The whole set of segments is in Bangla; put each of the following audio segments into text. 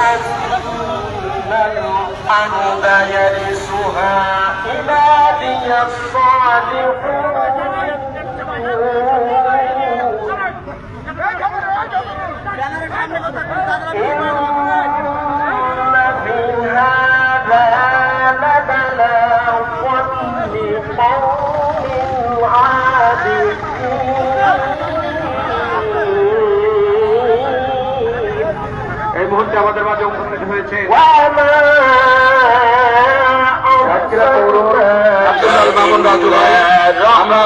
أن الأرض يرثها عبادي الصالحون আজকে আমাদের মাঝে উপস্থিত হয়েছে। আমরা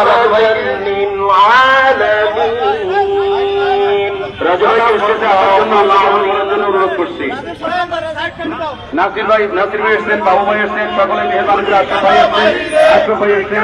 অনুরোধ করছি। নাসির ভাই নাসির ভাই এসছেন বাবু ভাই এসছেন সকলে করে ভাই ভাই এসছেন।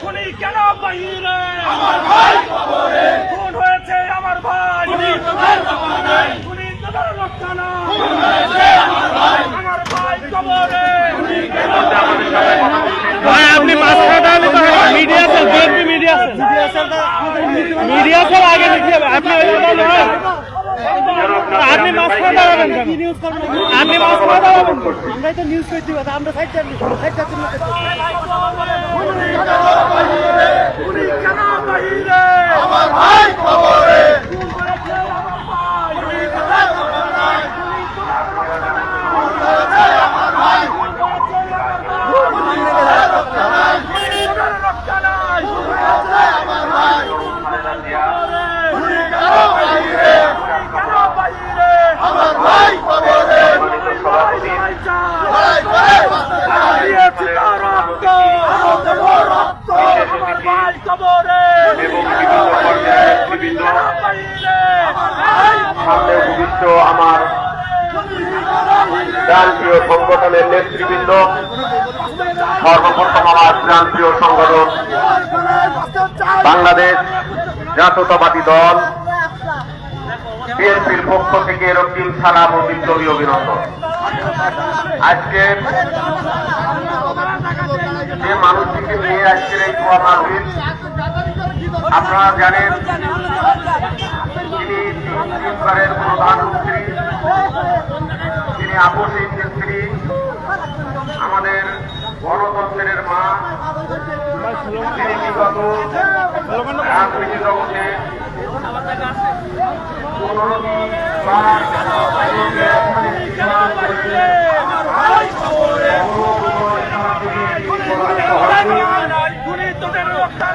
খুনি কেন বাহিরে আমার ভাই খবরে খুন হয়েছে আমার ভাই খুনি তোদের খবরে খুনি তোদের রক্ষা না আমার ভাই কবরে ভাই আপনি মাঝখানে দাঁড়ালে তো মিডিয়া আছে বিএনপি মিডিয়া আছে মিডিয়া আছে আগে দেখতে হবে আপনি ওই দাঁড়ালে হয় আপনি মাঝখানে দাঁড়াবেন কেন? আপনি মাঝখানে দাঁড়াবেন? আমরাই তো নিউজ করছি কথা আমরা সাইড চাচ্ছি সাইড চাচ্ছি না খুনি কেন বাহিরে! আমার ভাই কবরে খুন হয়েছে আমার ভাই খুনি তোদের রক্ষা না খুনি তোদের রক্ষা না খুন হয়েছে আমার ভাই খুনি তোদের রক্ষা না খুনি তোদের রক্ষা না খুন হয়েছে আমার ভাই খুনি কেন বাহিরে খুনি কেন বাহিরে আমার ভাই কবরে ভাই ভাই দিয়েছি তার রক্ত দেব রক্ত আমার কবরে। সামনে আমার প্রান্তীয় সংগঠনের নেতৃবৃন্দ সর্বপ্রথম আমার প্রান্তীয় সংগঠন, বাংলাদেশ জাতীয়তাবাদী দল, বিএনপির পক্ষ থেকে রক্তিম সালাম ও বিপ্লবী অভিনন্দন। আজকে যে মানুষটিকে নিয়ে আজকের এই দোয়া মাহফিল আপনারা জানেন, তিনি তিনবারের প্রধানমন্ত্রী তিনি আপসীন নেত্রী আমাদের গণতন্ত্রের মা। তিনি বিগত রাজনীতি জগতে পনেরোটি বার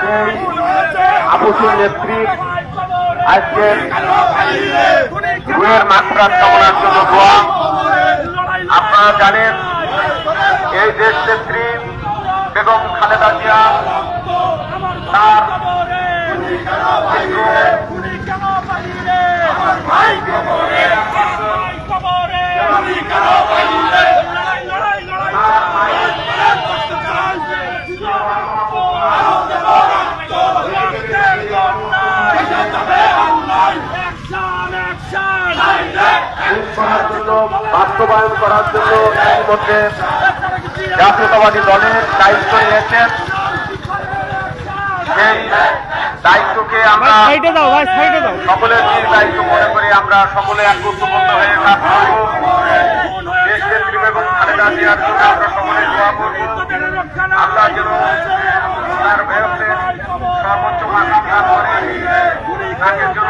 হয়েছে আপসীন নেত্রী খুনি রুয়ের মাত্রা কামনার জন্য দোয়া। আপনারা জানেন, এই দেশ নেত্রী বেগম খালেদা জিয়া তার খুনি কেন বাহিরে আমার ভাই কবরে ভাই কবরে খুনি কেন বাহিরে লড়াই লড়াই লড়াই করার জন্য বাস্তবায়ন করার জন্য ইতিমধ্যে জাতীয়তাবাদী দলের দায়িত্ব নিয়েছেন। সেই দায়িত্বকে আমরা সাইডে দাও ভাই সাইডে দাও। সকলের নিজ দায়িত্ব মনে করে আমরা সকলে একত্রবদ্ধ হয়ে কাজ করব। দেশ নেত্রী বেগম খালেদা জিয়ার জন্য আমরা সকলে দোয়া করব। আল্লাহ যেন তার বিরুদ্ধে সর্বোচ্চ মাকাম দান করে। তাকে যেন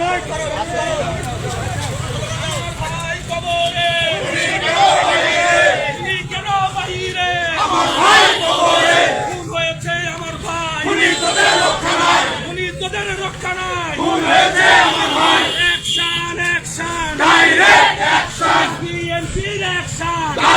নয়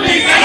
Republican.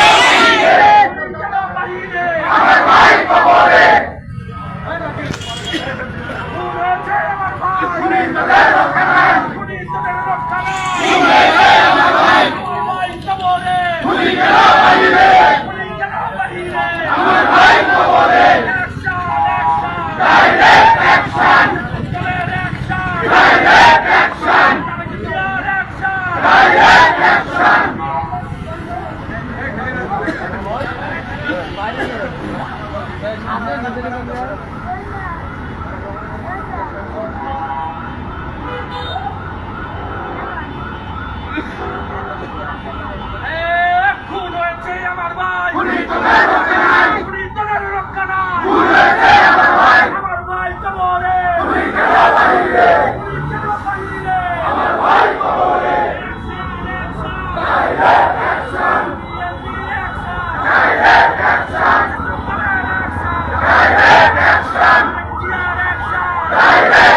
வாழ்க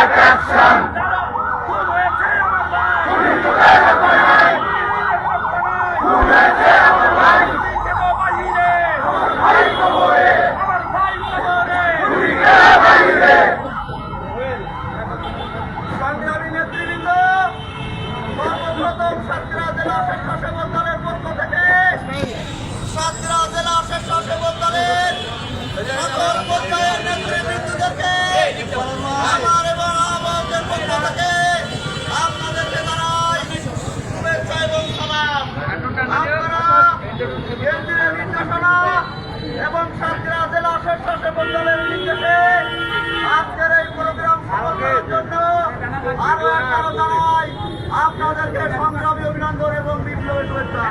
সংগ্রামী অভিনন্দন এবং বিপ্লবী শুভেচ্ছা।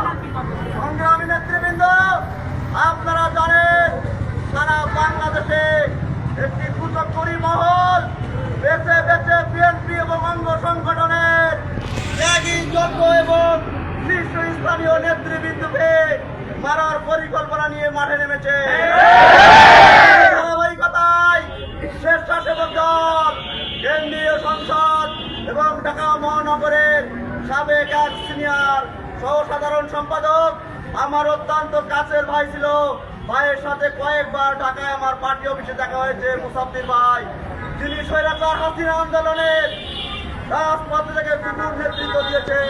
সংগ্রামী নেতৃবৃন্দ, আপনারা জানেন সারা বাংলাদেশে একটি কুচকরি মহল বেছে বেছে বিএনপি এবং অঙ্গ সংগঠনের ত্যাগী, যোগ্য এবং শীর্ষস্থানীয় নেতৃবৃন্দকে মারার পরিকল্পনা নিয়ে মাঠে নেমেছে। সাবেক এক সিনিয়র সহ সাধারণ সম্পাদক, আমার অত্যন্ত কাছের ভাই ছিল। ভাইয়ের সাথে কয়েকবার ঢাকায় আমার পার্টি অফিসে দেখা হয়েছে, মুসাফির ভাই। যিনি স্বৈরাচার হাসিনা আন্দোলনের রাজপথে থেকে বিপুল নেতৃত্ব দিয়েছেন।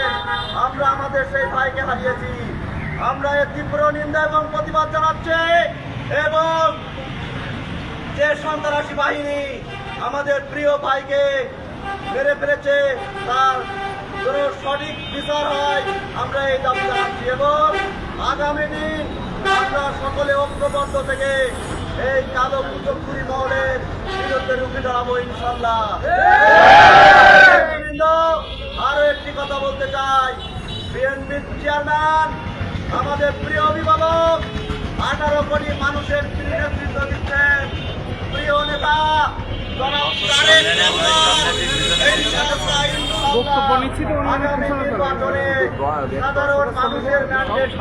আমরা আমাদের সেই ভাইকে হারিয়েছি। আমরা এর তীব্র নিন্দা এবং প্রতিবাদ জানাচ্ছি এবং যে সন্ত্রাসী বাহিনী আমাদের প্রিয় ভাইকে মেরে ফেলেছে, তার সঠিক বিচার হয় আমরা এই দাবি জানাচ্ছি এবং আগামী দিন আমরা সকলে ঐক্যবদ্ধ থেকে এই কালো কুচকুরি মহলের বিরুদ্ধে রুখে দাঁড়াবো ইনশাল্লাহ আরও একটি কথা বলতে চাই। বিএনপির চেয়ারম্যান আমাদের প্রিয় অভিভাবক, আঠারো কোটি মানুষের নেতৃত্ব দিচ্ছেন। প্রিয় নেতা ইনশাআল্লাহ, ইনশাআল্লাহ, সাধারণ মানুষের ম্যান্ডেট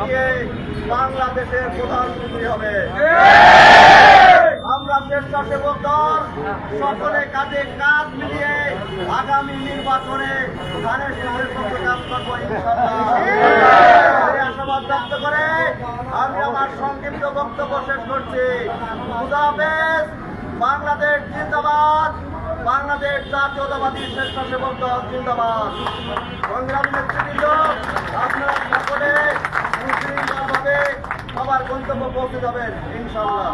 বাংলাদেশের প্রধানমন্ত্রী হবে। আমরা স্বেচ্ছাসেবক দল সকলে কাজ মিলিয়ে আগামী নির্বাচনে ধানের শীষের পক্ষে কাজ করব আমি আমার সংক্ষিপ্ত বক্তব্য শেষ করছি। বাংলাদেশ জিন্দাবাদ। বাংলাদেশ জাতীয়তাবাদী স্বেচ্ছাসেবক দল জিন্দাবাদ। সংগ্রামী নেতৃবৃন্দ, আপনারা সকলে সুশৃঙ্খলভাবে সবার গন্তব্য পৌঁছে যাবেন ইনশাল্লাহ